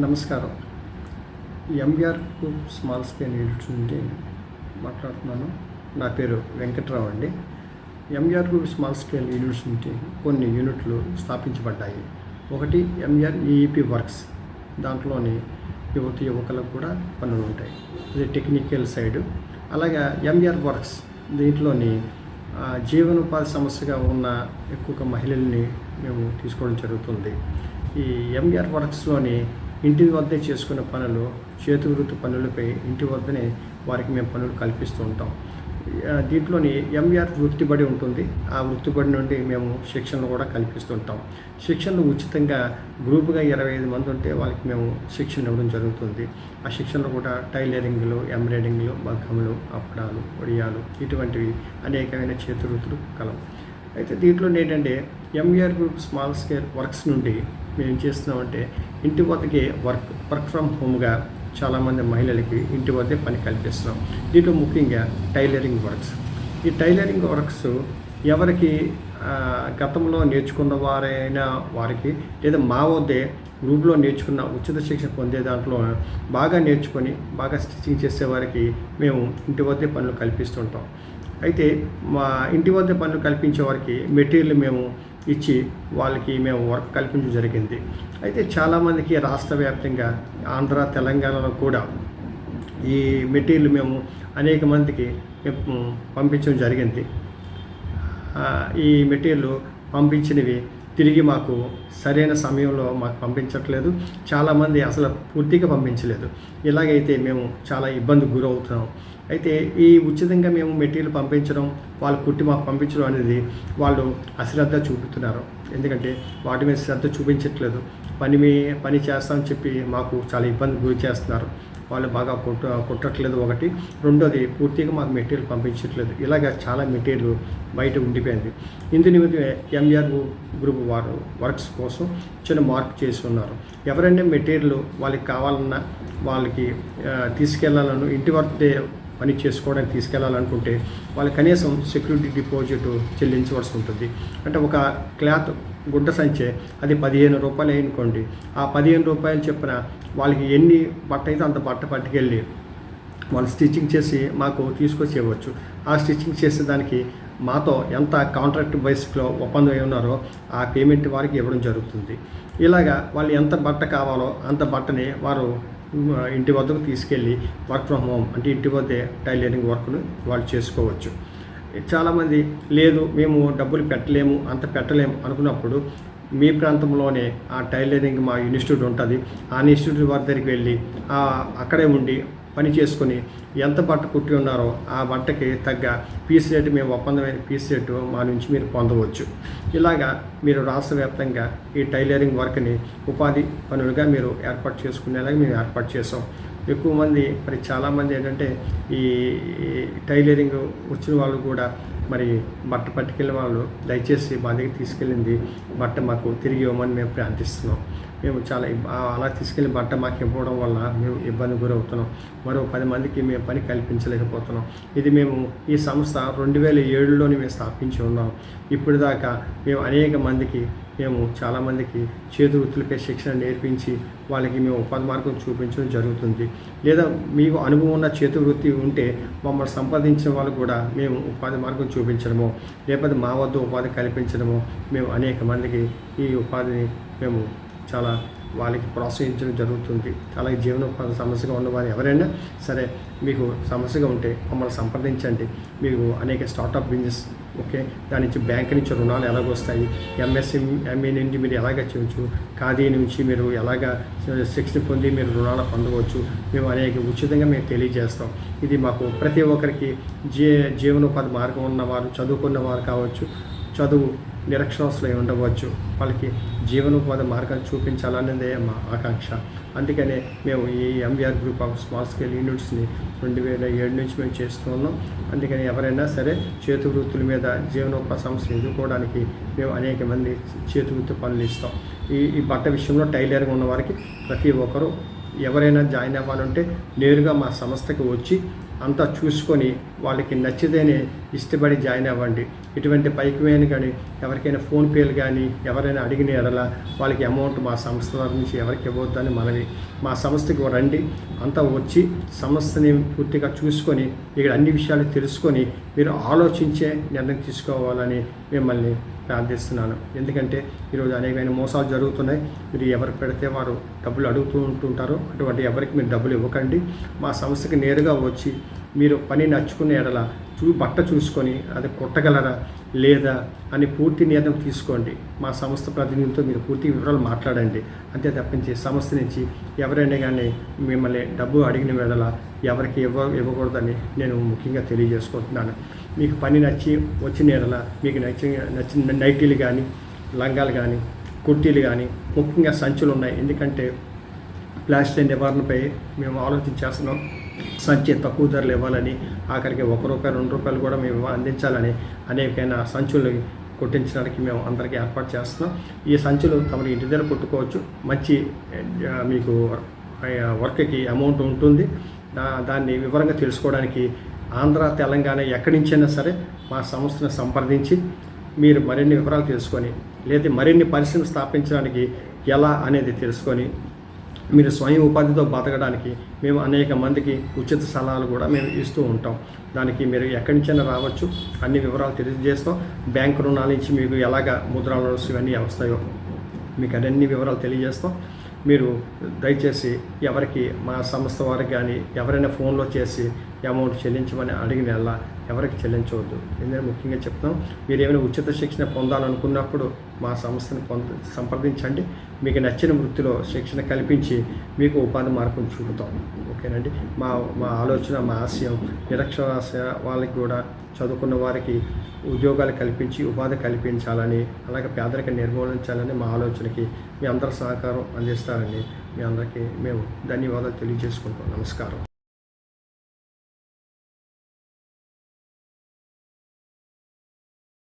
నమస్కారం. MR group small scale units నుండి మాట్లాడుతున్నాను. నా పేరు వెంకట్రావు అండి. MR group small scale units నుండి కొన్ని యూనిట్లు స్థాపించబడ్డాయి. ఒకటి ఎంఆర్ ఈఈపి వర్క్స్ దాంట్లోని యువతి యువకులకు కూడా పనులు ఉంటాయి. ఇది టెక్నికల్ సైడ్ అలాగే ఎంఆర్ వర్క్స్ దీంట్లోని జీవనోపాధి సమస్యగా ఉన్న ఎక్కువగా మహిళల్ని మేము తీసుకోవడం జరుగుతుంది. ఈ ఎంఆర్ వర్క్స్లోని ఇంటి వద్దే చేసుకునే పనులు చేతి వృత్తి పనులపై ఇంటి వద్దనే వారికి మేము పనులు కల్పిస్తూ ఉంటాం. దీంట్లోని ఎంఆర్ వృత్తిబడి ఉంటుంది. ఆ వృత్తిబడి నుండి మేము శిక్షణలు కూడా కల్పిస్తుంటాం శిక్షణలు ఉచితంగా గ్రూపుగా ఇరవై ఐదు మంది ఉంటే వాళ్ళకి మేము శిక్షణ ఇవ్వడం జరుగుతుంది. ఆ శిక్షణలు కూడా టైలరింగ్లు ఎంబ్రాయిడింగ్లు మగ్గములు అప్పడాలు ఒడియాలు ఇటువంటివి అనేకమైన చేతి వృత్తులు కలవు అయితే దీంట్లో ఏంటంటే MR group small scale works నుండి మేము ఏం చేస్తున్నామంటే ఇంటి వద్దకే వర్క్ వర్క్ ఫ్రమ్ హోమ్గా చాలామంది మహిళలకి ఇంటి వద్దే పని కల్పిస్తున్నాం. దీంట్లో ముఖ్యంగా టైలరింగ్ వర్క్స్. ఈ టైలరింగ్ వర్క్స్ ఎవరికి గతంలో నేర్చుకున్న వారైనా వారికి లేదా మా వద్దే గ్రూప్లో నేర్చుకున్న ఉచిత శిక్షణ పొందే దాంట్లో బాగా నేర్చుకొని బాగా స్టిచ్చింగ్ చేసే వారికి మేము ఇంటి వద్దే పనులు కల్పిస్తుంటాం. అయితే మా ఇంటి వద్ద పనులు కల్పించే వారికి మెటీరియల్ మేము ఇచ్చి వాళ్ళకి మేము వర్క్ కల్పించడం జరిగింది. అయితే చాలామందికి రాష్ట్ర వ్యాప్తంగా ఆంధ్ర తెలంగాణలో కూడా ఈ మెటీరియల్ మేము అనేక మందికి పంపించడం జరిగింది. ఈ మెటీరియల్ పంపించినవి తిరిగి మాకు సరైన సమయంలో మాకు పంపించట్లేదు. చాలామంది అసలు పూర్తిగా పంపించలేదు. ఇలాగైతే మేము చాలా ఇబ్బందికి గురవుతున్నాం. అయితే ఈ ఉచితంగా మేము మెటీరియల్ పంపించడం వాళ్ళు కుట్టి మాకు పంపించడం అనేది వాళ్ళు అశ్రద్ధ చూపుతున్నారు. ఎందుకంటే వాటి మీద శ్రద్ధ చూపించట్లేదు. పని మీ పని చేస్తామని చెప్పి మాకు చాలా ఇబ్బంది గురి చేస్తున్నారు. వాళ్ళు బాగా కుట్ట కుట్టట్లేదు ఒకటి. రెండోది పూర్తిగా మాకు మెటీరియల్ పంపించట్లేదు. ఇలాగ చాలా మెటీరియల్ బయట ఉండిపోయింది. ఇందు నిమిత్తం ఎంఆర్ గ్రూప్ వారు వర్క్స్ కోసం చిన్న మార్పు చేసి ఉన్నారు ఎవరైనా మెటీరియల్ వాళ్ళకి కావాలన్నా వాళ్ళకి తీసుకెళ్ళాలను ఇంటి వరకు పని చేసుకోవడానికి తీసుకెళ్ళాలనుకుంటే వాళ్ళు కనీసం సెక్యూరిటీ డిపాజిట్ చెల్లించవలసి ఉంటుంది. అంటే ఒక క్లాత్ గుడ్డ సంచే అది పదిహేను రూపాయలు అనుకోండి. ఆ పదిహేను రూపాయలు చెప్పిన వాళ్ళకి ఎన్ని బట్ట అయితే అంత బట్ట పట్టుకెళ్ళి వాళ్ళు స్టిచ్చింగ్ చేసి మాకు తీసుకొచ్చి ఇవ్వచ్చు ఆ స్టిచ్చింగ్ చేసేదానికి మాతో ఎంత కాంట్రాక్ట్ బేసిక్లో ఒప్పందం అయి ఉన్నారో ఆ పేమెంట్ వారికి ఇవ్వడం జరుగుతుంది. ఇలాగా వాళ్ళు ఎంత బట్ట కావాలో అంత బట్టని వారు ఇంటి వద్దకు తీసుకెళ్ళి వర్క్ ఫ్రమ్ హోమ్ అంటే ఇంటి వద్దే టైలరింగ్ వర్క్ను వాళ్ళు చేసుకోవచ్చు. చాలామంది లేదు మేము డబ్బులు పెట్టలేము అంత పెట్టలేము అనుకున్నప్పుడు మీ ప్రాంతంలోనే ఆ టైలరింగ్ మా ఇన్స్టిట్యూట్ ఉంటుంది. ఆ ఇన్స్టిట్యూట్ వారి దగ్గరికి వెళ్ళి అక్కడే ఉండి పని చేసుకొని ఎంత బట్ట కుట్టి ఉన్నారో ఆ బట్టకి తగ్గ పీస్ రేటు మేము ఒప్పందమైన పీస్ రేటు మా నుంచి మీరు పొందవచ్చు. ఇలాగా మీరు రాష్ట్ర వ్యాప్తంగా ఈ టైలరింగ్ వర్క్ని ఉపాధి పనులుగా మీరు ఏర్పాటు చేసుకునేలాగా మేము ఏర్పాటు చేసాం ఎక్కువ మంది మరి చాలామంది ఏంటంటే ఈ ఈ టైలరింగ్ వచ్చిన వాళ్ళు కూడా మరి బట్ట పట్టుకెళ్ళిన వాళ్ళు దయచేసి మా దగ్గర తీసుకెళ్ళింది. బట్ట మాకు తిరిగి ఇవ్వమని మేము ప్రార్థిస్తున్నాం. మేము చాలా అలా తీసుకెళ్ళి బట్ట మాకు ఇవ్వడం వల్ల మేము ఇబ్బంది గురవుతున్నాం. మరో పది మందికి మేము పని కల్పించలేకపోతున్నాం. ఇది మేము ఈ సంస్థ రెండు వేల ఏడులోనే మేము స్థాపించి ఉన్నాం. ఇప్పుడు దాకా మేము అనేక మందికి మేము చాలామందికి చేతి వృత్తులపై శిక్షణ నేర్పించి వాళ్ళకి మేము ఉపాధి మార్గం చూపించడం జరుగుతుంది. లేదా మీకు అనుభవం ఉన్న చేతి వృత్తి ఉంటే మమ్మల్ని సంపాదించిన వాళ్ళు కూడా మేము ఉపాధి మార్గం చూపించడము లేకపోతే మా వద్ద ఉపాధి కల్పించడము మేము అనేక మందికి ఈ ఉపాధిని మేము చాలా వాళ్ళకి ప్రోత్సహించడం జరుగుతుంది. అలాగే జీవనోపాధి సమస్యగా ఉన్నవారు ఎవరైనా సరే మీకు సమస్యగా ఉంటే మమ్మల్ని సంప్రదించండి. మీకు అనేక స్టార్టప్ బిజినెస్ ఓకే? దాని నుంచి బ్యాంక్ నుంచి రుణాలు ఎలాగ వస్తాయి? ఎంఎస్ఎం ఎంఏ నుండి మీరు ఎలాగ చేయవచ్చు ఖాదీ నుంచి మీరు ఎలాగ శిక్షణ పొంది మీరు రుణాలు పొందవచ్చు? మేము అనేక ఉచితంగా మేము తెలియజేస్తాం. ఇది మాకు ప్రతి ఒక్కరికి జీ జీవనోపాధి మార్గం ఉన్నవారు చదువుకున్న వారు కావచ్చు చదువు నిరక్షరాస్యులై ఉండవచ్చు. వాళ్ళకి జీవనోపాధి మార్గాన్ని చూపించాలన్నదే మా ఆకాంక్ష. అందుకనే మేము ఈ MVR group of small scale యూనిట్స్ని రెండు వేల ఏడు నుంచి మేము చేస్తున్నాం. అందుకని ఎవరైనా సరే చేతి వృత్తుల మీద జీవనోపాధి సమస్యలు ఎదుర్కోవడానికి మేము అనేక మంది చేతి వృత్తి పనులు ఇస్తాం. ఈ ఈ బట్ట విషయంలో టైలరింగ్ ఉన్న వారికి ప్రతి ఒక్కరూ ఎవరైనా జాయిన్ అవ్వాలంటే నేరుగా మా సంస్థకి వచ్చి అంతా చూసుకొని వాళ్ళకి నచ్చితేనే ఇష్టపడి జాయిన్ అవ్వండి. ఇటువంటి పైకి కానీ ఎవరికైనా ఫోన్పేలు కానీ ఎవరైనా అడిగిన ఎడల వాళ్ళకి అమౌంట్ మా సంస్థ నుంచి ఎవరికి ఇవ్వద్దని మనవి. మా సంస్థకి రండి. అంతా వచ్చి సంస్థని పూర్తిగా చూసుకొని ఇక్కడ అన్ని విషయాలు తెలుసుకొని మీరు ఆలోచించే నిర్ణయం తీసుకోవాలని మిమ్మల్ని ప్రార్థిస్తున్నాను. ఎందుకంటే ఈరోజు అనేకమైన మోసాలు జరుగుతున్నాయి. మీరు ఎవరు పెడితే వారు డబ్బులు అడుగుతూ ఉంటుంటారు. అటువంటి ఎవరికి మీరు డబ్బులు ఇవ్వకండి. మా సంస్థకి నేరుగా వచ్చి మీరు పని నచ్చుకునే ఎడల చూ బట్ట చూసుకొని అది కుట్టగలరా లేదా అని పూర్తి నిర్ణయం తీసుకోండి. మా సంస్థ ప్రతినిధితో మీరు పూర్తి వివరాలు మాట్లాడండి. అంతే తప్పించి సంస్థ నుంచి ఎవరైనా కానీ మిమ్మల్ని డబ్బు అడిగిన వేళ ఎవరికి ఇవ్వ ఇవ్వకూడదని నేను ముఖ్యంగా తెలియజేసుకుంటున్నాను. మీకు పని నచ్చి వచ్చిన ఎడల మీకు నచ్చి నచ్చిన నైటీలు కానీ లంగాలు కానీ కుర్తీలు కానీ ముఖ్యంగా సంచులు ఉన్నాయి. ఎందుకంటే ప్లాస్టిక్ నివారణపై మేము ఆలోచించేస్తున్నాం సంచి తక్కువ ధరలు ఇవ్వాలని ఆఖరికి ఒక రూపాయి రెండు రూపాయలు కూడా మేము అందించాలని అనేకైన సంచులు కొట్టించడానికి మేము అందరికీ ఏర్పాటు చేస్తున్నాం. ఈ సంచులు తమరి ఇంటి దగ్గర కొట్టుకోవచ్చు. మంచి మీకు వర్క్కి అమౌంట్ ఉంటుంది. దాన్ని వివరంగా తెలుసుకోవడానికి ఆంధ్ర తెలంగాణ ఎక్కడి నుంచైనా సరే మా సంస్థను సంప్రదించి మీరు మరిన్ని వివరాలు తెలుసుకొని లేదా మరిన్ని పరిశ్రమ స్థాపించడానికి ఎలా అనేది తెలుసుకొని మీరు స్వయం ఉపాధితో బతకడానికి మేము అనేక మందికి ఉచిత సలహాలు కూడా మేము ఇస్తూ ఉంటాం. దానికి మీరు ఎక్కడి నుంచైనా రావచ్చు. అన్ని వివరాలు తెలియజేస్తాం. బ్యాంక్ రుణాల నుంచి మీకు ఎలాగ ముద్రా లోన్స్ ఇవన్నీ వస్తాయో మీకు అన్ని వివరాలు తెలియజేస్తాం. మీరు దయచేసి ఎవరికి మా సంస్థ వారికి కానీ ఎవరైనా ఫోన్లో చేసి అమౌంట్ చెల్లించమని అడిగిన ఎలా ఎవరికి చెల్లించవద్దు. ఎందుకంటే ముఖ్యంగా చెప్తాం మీరు ఏమైనా ఉచిత శిక్షణ పొందాలనుకున్నప్పుడు మా సంస్థను పొంద సంప్రదించండి. మీకు నచ్చిన వృత్తిలో శిక్షణ కల్పించి మీకు ఉపాధి మార్గం చూపుతాం. ఓకేనండి? మా మా ఆలోచన మా ఆశయం నిరక్షరాస్య వాళ్ళకి కూడా చదువుకున్న వారికి ఉద్యోగాలు కల్పించి ఉపాధి కల్పించాలని అలాగే పేదరిక నిర్మూలించాలని మా ఆలోచనకి మీ అందరి సహకారం అందిస్తారని మీ అందరికీ మేము ధన్యవాదాలు తెలియజేసుకుంటాం నమస్కారం.